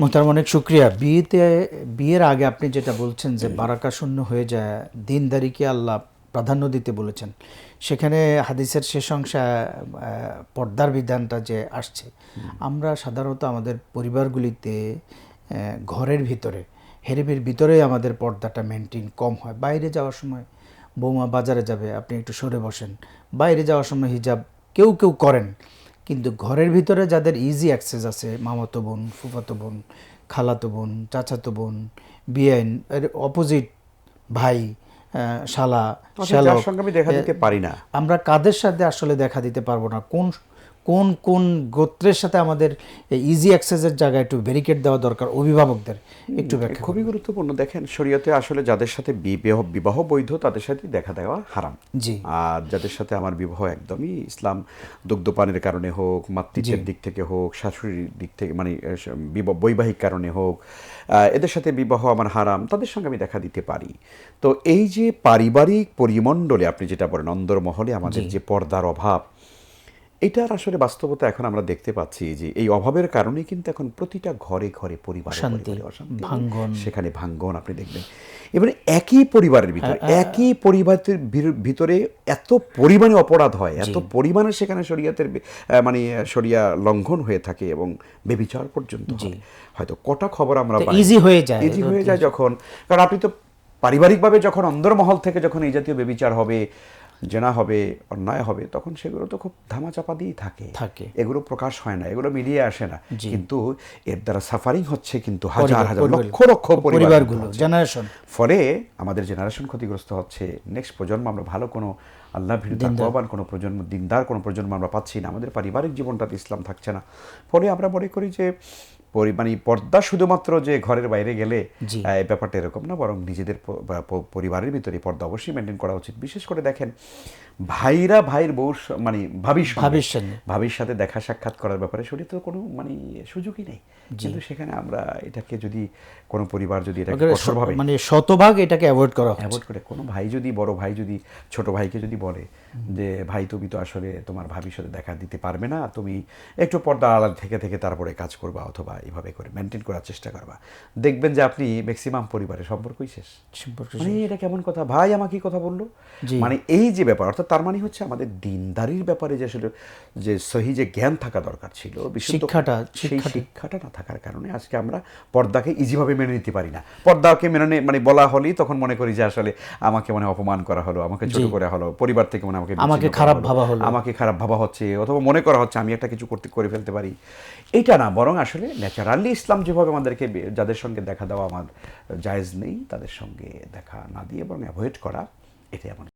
মোহতারাম অনেক শুক্রিয়া। বিয়েতে বিয়ের আগে আপনি যেটা বলছেন যে বারাকা শূন্য হয়ে যায় দিনদারিকে আল্লাহ প্রাধান্য দিতে বলেছেন? সেখানে হাদিসের শেষ অংশে পর্দার বিধানটা যে আসছে আমরা সাধারণত আমাদের পরিবারগুলিতে ঘরের ভিতরে হেরেমের ভিতরে আমাদের পর্দাটা মেনটেন কম হয়। বাইরে যাওয়ার সময় বৌমা বাজারে যাবে আপনি একটু সরে বসেন। বাইরে যাওয়ার সময় হিজাব কেউ কেউ করেন। কিন্তু ঘরের ভিতরে যাদের ইজি অ্যাক্সেস আছে মামাতো বোন ফুফাতো বোন খালাতো বোন চাচাতো বোন বিআইন এর অপোজিট ভাই শালা শ্যালক সঙ্গে আমি দেখা দিতে পারি না। আমরা কাদের সাথে আসলে দেখা দিতে পারব না? কোন কোন কোন গোত্রের সাথে আমাদের ইজি অ্যাক্সেসের জায়গায় একটু ব্যারিকেড দেওয়া দরকার অভিভাবকদের একটু ব্যাখ্যা খুবই গুরুত্বপূর্ণ। দেখেন শরীয়তে আসলে যাদের সাথে বিবাহ বিবাহ বৈধ তাদের সাথে দেখা দেওয়া হারাম। জি। আর যাদের সাথে আমার বিবাহ একদমই ইসলাম দুগ্ধপানের কারণে হোক মাতৃত্বের দিক থেকে হোক শাশুড়ির দিক থেকে মানে বৈবাহিক কারণে হোক এদের সাথে বিবাহ আমার হারাম তাদের সঙ্গে আমি দেখা দিতে পারি। তো এই যে পারিবারিক পরিমণ্ডলে আপনি যেটা বলেন অন্দরমহলে আমাদের যে পর্দার অভাব এটার আসলে বাস্তবতা এখন আমরা দেখতে পাচ্ছি যে এই অভাবের কারণে কিন্তু এখন প্রতিটা ঘরে ঘরে পরিবারে ভাঙ্গন। সেখানে ভাঙ্গন আপনি দেখবেন। এবারে একই পরিবারের ভিতরে হ্যাঁ, একই পরিবারের ভিতরে এত পরিমাণে অপরাধ হয় এত পরিমাণে সেখানে শরিয়াতের মানে শরিয়া লঙ্ঘন হয়ে থাকে এবং বেবিচার পর্যন্ত হয়তো কটা খবর আমরা ইজি হয়ে যায় ইজি হয়ে যায় যখন কারণ আপনি তো পারিবারিকভাবে যখন অন্দরমহল থেকে যখন এই জাতীয় বেবিচার হবে জেনা হবে অন্যায় হবে তখন সেগুলো তো খুব ধামাচাপা দিয়েই থাকে। থাকে। এগুলো প্রকাশ হয় না এগুলো মিলিয়ে আসে না। কিন্তু এর দ্বারা সাফারিং হচ্ছে কিন্তু হাজার হাজার লক্ষ লক্ষ পরিবারগুলো জেনারেশন ফলে আমাদের জেনারেশন ক্ষতিগ্রস্ত হচ্ছে। নেক্সট প্রজন্ম আমরা ভালো কোনো আল্লাহ তাকওয়াবান কোনো প্রজন্ম দিনদার কোনো প্রজন্ম আমরা পাচ্ছি না। আমাদের পারিবারিক জীবনটাতে ইসলাম থাকছে না। ফলে আমরা মনে করি যে মানে পর্দা শুধুমাত্র যে ঘরের বাইরে গেলে এই ব্যাপারটা এরকম না বরং নিজেদের পরিবারের ভিতরে পর্দা অবশ্যই মেনটেন করা উচিত। বিশেষ করে দেখেন ভাইরা ভাইয়ের বউর মানে ভাবির ভাবির ভাবির সাথে দেখা সাক্ষাৎ করার ব্যাপারে শরীর তো কোনো মানে সুযোগই নেই। কিন্তু সেখানে আমরা এটাকে যদি কোনো পরিবার যদি এটাকে কঠোরভাবে মানে শতভাগ এটাকে অ্যাভয়েড করা অ্যাভয়েড করে কোনো ভাই যদি বড় ভাই যদি ছোট ভাইকে যদি বলে যে ভাই তুমি তো আসলে তোমার ভাবির সাথে দেখা দিতে পারবে না তুমি একটু পর্দা আড়াল থেকে থেকে তারপরে কাজ করবা অথবা এইভাবে করে মেনটেন করার চেষ্টা করবা। দেখবেন যে আপনি ম্যাক্সিমাম পরিবারের সম্পর্কই শেষ। সম্পর্কে মানে এটা কেমন কথা? ভাই আমাকে কি কথা বলল। মানে এই যে ব্যাপার অর্থাৎ তার মানে হচ্ছে আমাদের দিনদারির ব্যাপারে যে আসলে যে সহি যে জ্ঞান থাকা দরকার ছিল শিক্ষাটা- সেই শিক্ষাটা। না থাকার কারণে আজকে আমরা পর্দাকে ইজিভাবে মেনে নিতে পারি না। পর্দাকে মেনে মানে বলা হলেই তখন মনে করি যে আসলে আমাকে মানে অপমান করা হলো আমাকে ছোট করে হলো পরিবার থেকে মানে আমাকে আমাকে খারাপ ভাবা হলো। আমাকে খারাপ ভাবা হচ্ছে অথবা মনে করা হচ্ছে আমি একটা কিছু করতে করে ফেলতে পারি। এটা না বরং আসলে ন্যাচারালি ইসলাম যেভাবে আমাদেরকে যাদের সঙ্গে দেখা দেওয়া আমার জায়েজ নেই, তাদের সঙ্গে দেখা না দিয়ে এবং অ্যাভয়েড করা, এটাই আমার